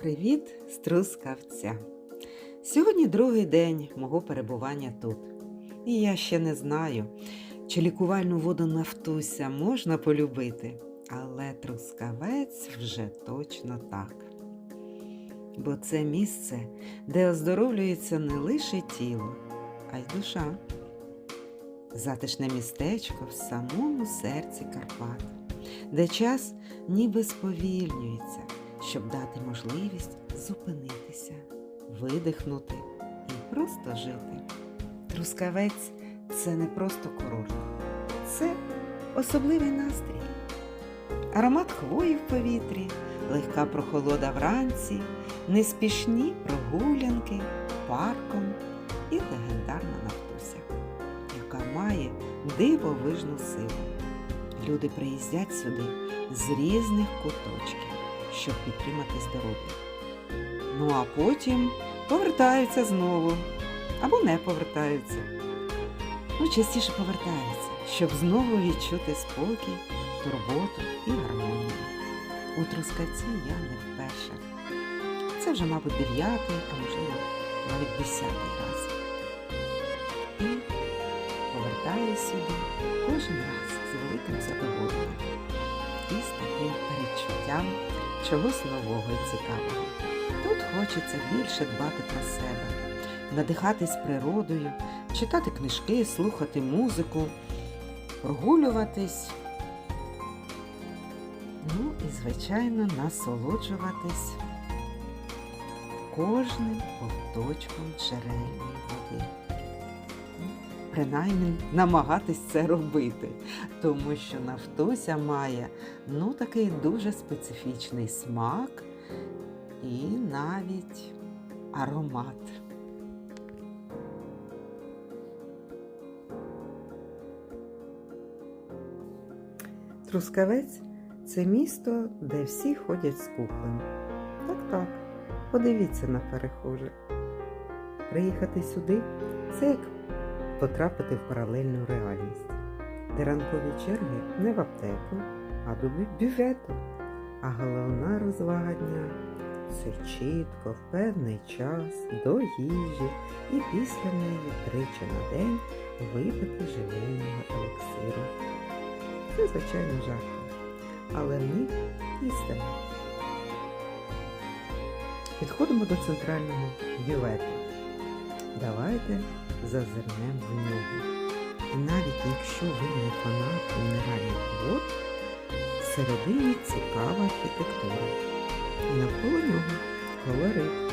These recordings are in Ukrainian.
Привіт з Трускавця! Сьогодні другий день мого перебування тут. І я ще не знаю, чи лікувальну воду Нафтуся можна полюбити, але Трускавець вже точно так. Бо це місце, де оздоровлюється не лише тіло, а й душа. Затишне містечко в самому серці Карпат, де час ніби сповільнюється щоб дати можливість зупинитися, видихнути і просто жити. Трускавець це не просто курорт, це особливий настрій. Аромат хвої в повітрі, легка прохолода вранці, неспішні прогулянки парком і легендарна Нафтуся, яка має дивовижну силу. Люди приїздять сюди з різних куточків щоб підтримати здоров'я. Ну а потім повертаються знову або не повертаються. Ну, частіше повертаються, щоб знову відчути спокій, турботу і гармонію. У Трускавці я не вперше. Це вже, мабуть, дев'ятий, а можливо, навіть десятий раз. І повертаюся сюди кожен раз з великим задоволенням і з таким перечуттям чогось нового і цікавого. Тут хочеться більше дбати про себе, надихатись природою, читати книжки, слухати музику, прогулюватись. Ну і, звичайно, насолоджуватись кожним ковточком джерельної води. Принаймні намагатись це робити, тому що Нафтуся має ну такий дуже специфічний смак і навіть аромат. Трускавець це місто, де всі ходять з куклем. Так-так, подивіться на перехожих. Приїхати сюди це як потрапити в паралельну реальність, де ранкові черги не в аптеку, а до бювету. А головна розвага дня це чітко, в певний час, до їжі і після неї тричі на день випити живильного елексиру. Це, звичайно, жарко, але них істина. Підходимо до центрального бювету. Давайте зазирнемо в нього. Навіть якщо ви не фанат мінеральних вод, всередині цікава архітектура. Навколо нього колорит.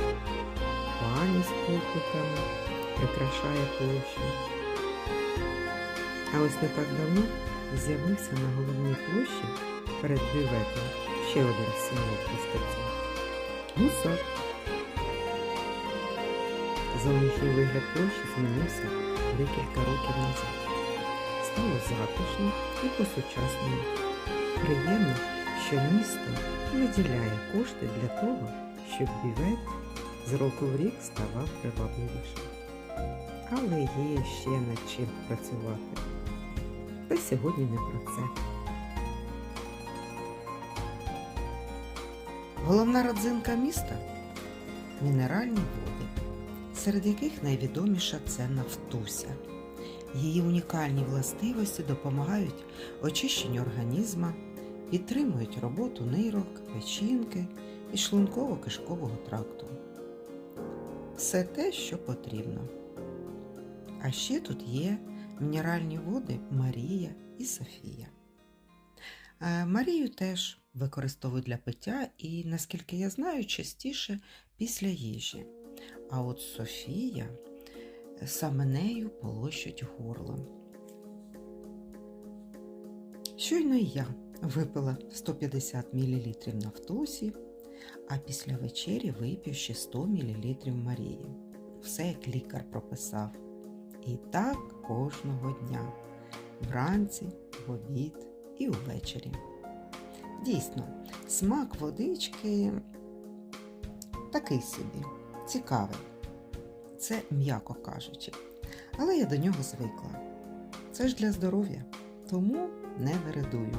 Пані з покутами прикрашає площу. А ось не так давно з'явився на головній площі перед бюветом ще один символ пустаця. Гусак. Зовнішній вигляд площі змінився декілька років назад. Стало затишно і по-сучасному. Приємно, що місто виділяє кошти для того, щоб бювет з року в рік ставав привабливішим. Але є ще над чим працювати. Та сьогодні не про це. Головна родзинка міста мінеральні води серед яких найвідоміша це нафтуся. Її унікальні властивості допомагають очищенню організма, підтримують роботу нирок, печінки і шлунково-кишкового тракту. Все те, що потрібно. А ще тут є мінеральні води Марія і Софія. Е, Марію теж використовують для пиття і, наскільки я знаю, частіше після їжі. А от Софія саме нею полощуть горло. Щойно і я випила 150 мл нафтусі, а після вечері вип'ю ще 100 мл Марії. Все як лікар прописав. І так кожного дня. Вранці, в обід і увечері. Дійсно, смак водички такий собі цікавий. Це м'яко кажучи. Але я до нього звикла. Це ж для здоров'я, тому не вередую.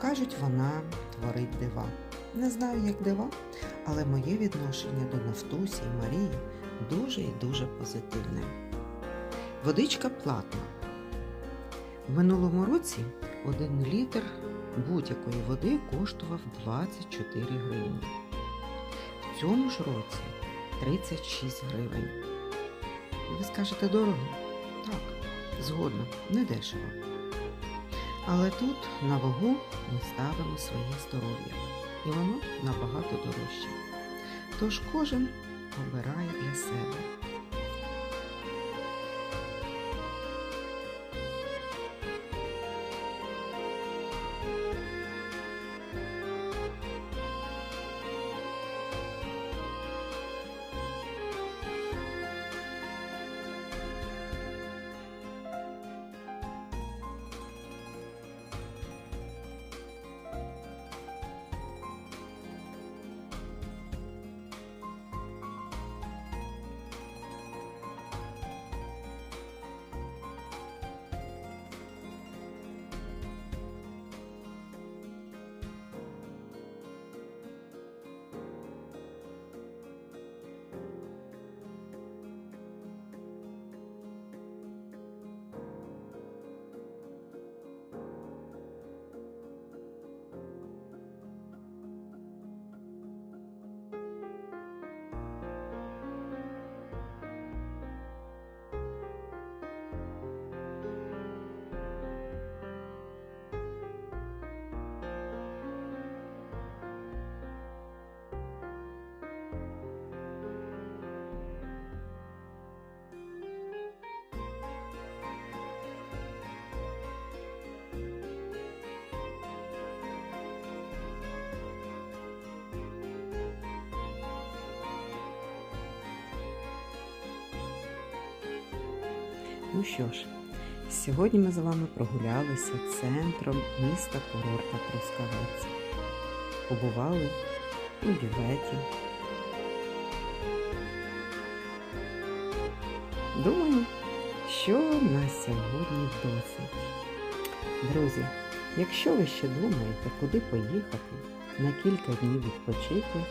Кажуть, вона творить дива. Не знаю, як дива, але моє відношення до Нафтусі і Марії дуже і дуже позитивне. Водичка платна. В минулому році один літр будь-якої води коштував 24 гривні. В цьому ж році 36 гривень. Ви скажете дорого? Так, згодно, не дешево. Але тут на вагу ми ставимо своє здоров'я, і воно набагато дорожче. Тож кожен обирає для себе. Ну що ж, сьогодні ми з вами прогулялися центром міста курорта Трускавець. Побували у бюветі. Думаю, що на сьогодні досить. Друзі, якщо ви ще думаєте, куди поїхати на кілька днів відпочити,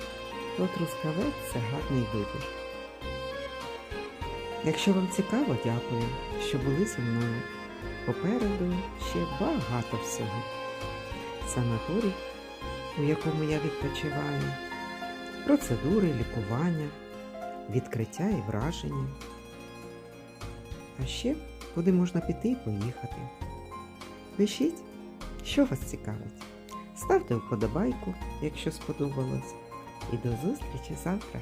то Трускавець це гарний вибір. Якщо вам цікаво, дякую, що були зі мною. Попереду ще багато всього. Санаторій, у якому я відпочиваю, процедури лікування, відкриття і враження. А ще куди можна піти і поїхати. Пишіть, що вас цікавить. Ставте вподобайку, якщо сподобалось. І до зустрічі завтра!